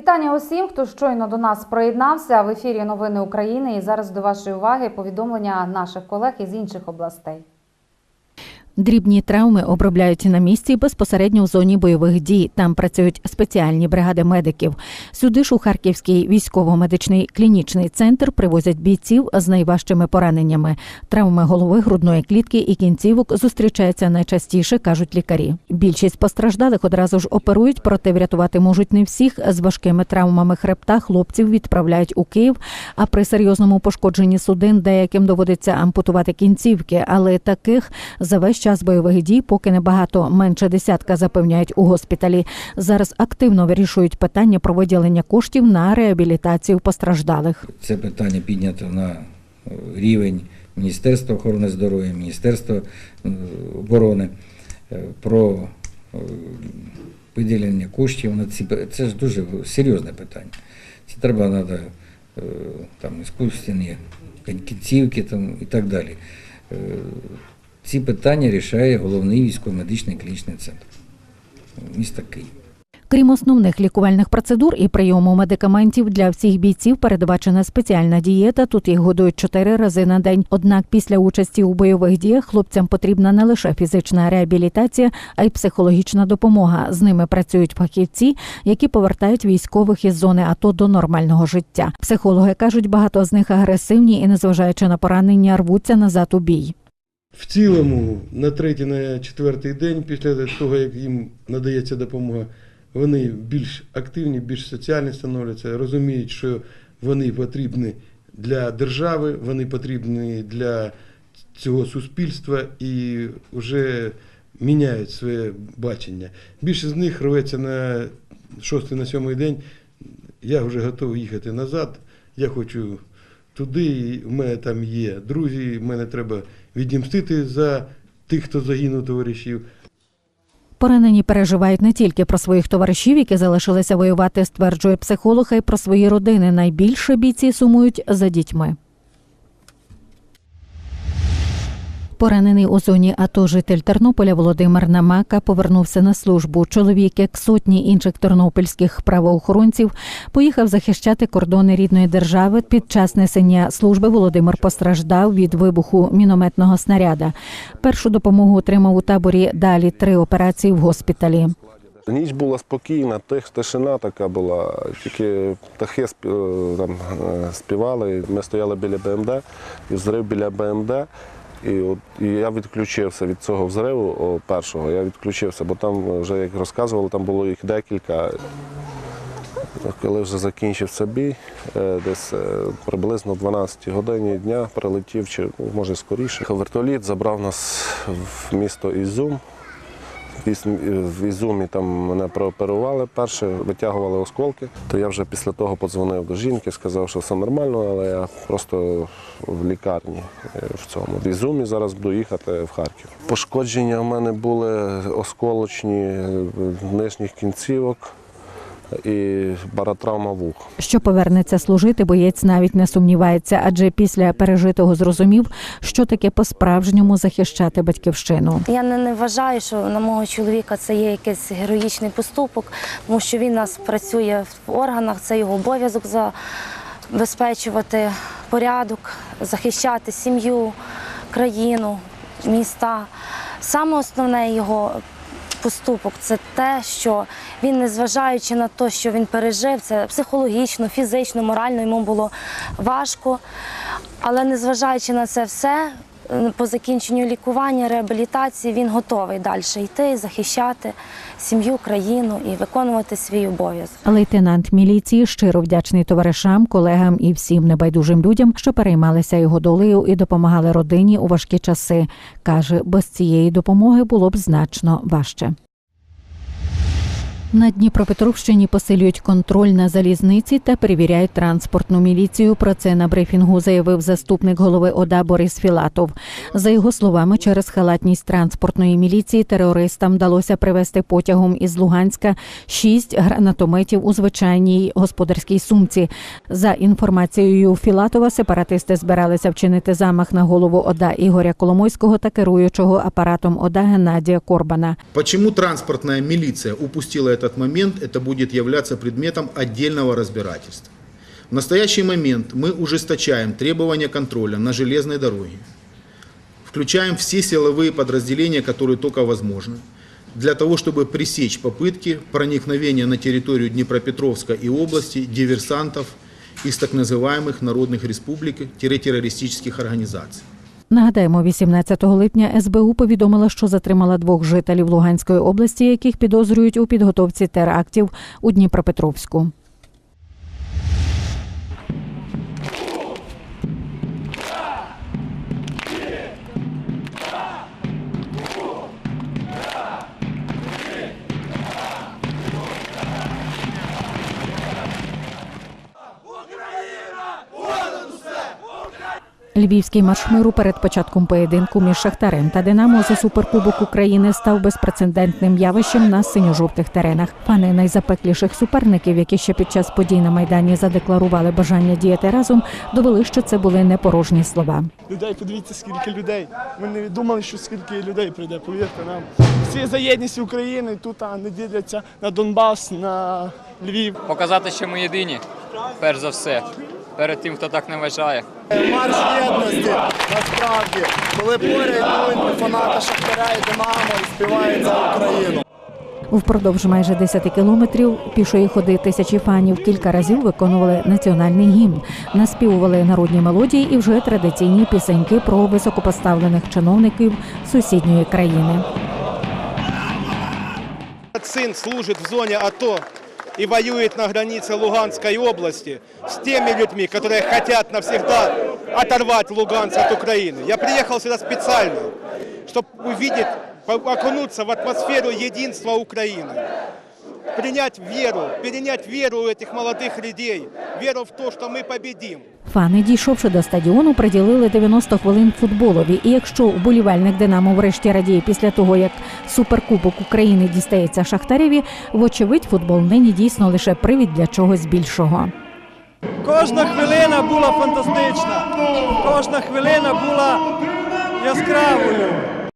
Вітання усім, хто щойно до нас приєднався в ефірі Новини України. І зараз до вашої уваги повідомлення наших колег із інших областей. Дрібні травми обробляють на місці безпосередньо в зоні бойових дій. Там працюють спеціальні бригади медиків. Сюди ж у Харківський військово-медичний клінічний центр привозять бійців з найважчими пораненнями. Травми голови, грудної клітки і кінцівок зустрічаються найчастіше, кажуть лікарі. Більшість постраждалих одразу ж оперують, проте врятувати можуть не всіх. З важкими травмами хребта хлопців відправляють у Київ. А при серйозному пошкодженні судин деяким доводиться ампутувати кінцівки, але таких за весь час бойових дій поки небагато менше десятка запевняють у госпіталі. Зараз активно вирішують питання про виділення коштів на реабілітацію постраждалих. Це питання піднято на е, рівень Міністерства охорони здоров'я, Міністерства е, оборони е, про виділення коштів на ці це ж дуже серйозне питання. Це треба треба там іскусственні кінцівки там, і так далі. Ці питання рішає головний військово-медичний клінічний центр міста Київ. Крім основних лікувальних процедур і прийому медикаментів для всіх бійців передбачена спеціальна дієта. Тут їх годують чотири рази на день. Однак після участі у бойових діях хлопцям потрібна не лише фізична реабілітація, а й психологічна допомога. З ними працюють фахівці, які повертають військових із зони АТО до нормального життя. Психологи кажуть, багато з них агресивні і, незважаючи на поранення, рвуться назад у бій. В цілому, на третій, на четвертий день, після того, як їм надається допомога, вони більш активні, більш соціальні становляться, розуміють, що вони потрібні для держави, вони потрібні для цього суспільства і вже міняють своє бачення. Більшість з них рветься на шостий, на сьомий день. Я вже готовий їхати назад. Я хочу туди, в мене там є друзі, в мене треба відімстити за тих, хто загинув товаришів. Поранені переживають не тільки про своїх товаришів, які залишилися воювати, стверджує психолог, а й про свої родини. Найбільше бійці сумують за дітьми. Поранений у зоні АТО житель Тернополя Володимир Намака повернувся на службу. Чоловік, як сотні інших тернопільських правоохоронців, поїхав захищати кордони рідної держави. Під час несення служби Володимир постраждав від вибуху мінометного снаряда. Першу допомогу отримав у таборі. Далі три операції в госпіталі. Ніч була спокійна, тишина така була, тільки птахи е, там, е, співали. Ми стояли біля БМД, і взрив біля БМД. І, от, і я відключився від цього взриву о, першого. Я відключився, бо там вже, як розказували, там було їх декілька. Коли вже закінчився бій, е, десь е, приблизно в 12 годині дня прилетів, чи може скоріше. Вертоліт забрав нас в місто Ізюм. В Ізумі там мене прооперували перше, витягували осколки. То я вже після того подзвонив до жінки, сказав, що все нормально, але я просто в лікарні е, в цьому. В Ізумі зараз буду їхати в Харків. Пошкодження в мене були осколочні е, нижніх кінцівок і баротравма вух. Що повернеться служити, боєць навіть не сумнівається, адже після пережитого зрозумів, що таке по-справжньому захищати батьківщину. Я не, не вважаю, що на мого чоловіка це є якийсь героїчний поступок, тому що він нас працює в органах, це його обов'язок забезпечувати порядок, захищати сім'ю, країну, міста. Саме основне його поступок це те, що він, незважаючи на те, що він пережив, це психологічно, фізично, морально йому було важко. Але незважаючи на це все, по закінченню лікування, реабілітації, він готовий далі йти, захищати сім'ю, країну і виконувати свій обов'язок. Лейтенант міліції щиро вдячний товаришам, колегам і всім небайдужим людям, що переймалися його долею і допомагали родині у важкі часи. каже, без цієї допомоги було б значно важче. На Дніпропетровщині посилюють контроль на залізниці та перевіряють транспортну міліцію. Про це на брифінгу заявив заступник голови ОДА Борис Філатов. За його словами, через халатність транспортної міліції терористам вдалося привезти потягом із Луганська шість гранатометів у звичайній господарській сумці. За інформацією Філатова, сепаратисти збиралися вчинити замах на голову ОДА Ігоря Коломойського та керуючого апаратом ОДА Геннадія Корбана. Почему транспортная милиция упустила этот момент это будет являться предметом отдельного разбирательства. В настоящий момент мы ужесточаем требования контроля на железной дороге. Включаем все силовые подразделения, которые только возможны, для того, чтобы пресечь попытки проникновения на территорию Днепропетровска и области диверсантов из так называемых народных республик-террористических организаций. Нагадаємо, 18 липня СБУ повідомила, що затримала двох жителів Луганської області, яких підозрюють у підготовці терактів у Дніпропетровську. Львівський марш миру перед початком поєдинку між Шахтарем та Динамо за суперкубок України став безпрецедентним явищем на синьо-жовтих теренах. Фани найзапекліших суперників, які ще під час подій на майдані задекларували бажання діяти разом, довели, що це були не порожні слова. Людей, подивіться, скільки людей. Ми не думали, що скільки людей прийде, повірте нам. Всі за єдність України тут а, не діляться на Донбас, на Львів. Показати, що ми єдині, перш за все, перед тим, хто так не вважає. Марш єдності, насправді, коли поряд фанати Шахтаря і Динамо і співають за Україну. Впродовж майже 10 кілометрів пішої ходи тисячі фанів кілька разів виконували національний гімн, наспівували народні мелодії і вже традиційні пісеньки про високопоставлених чиновників сусідньої країни. Сын служит в зоне АТО и воюет на границе Луганской области с теми людьми, которые хотят навсегда оторвать Луганск от Украины. Я приехал сюда специально, чтобы увидеть, окунуться в атмосферу единства Украины. Принять веру, перенять веру у этих молодых людей, веру в то, что мы победим. Фани, дійшовши до стадіону, приділили 90 хвилин футболові. І якщо вболівальник Динамо врешті радіє після того, як суперкубок України дістається Шахтареві, вочевидь, футбол нині дійсно лише привід для чогось більшого. Кожна хвилина була фантастична, кожна хвилина була яскравою.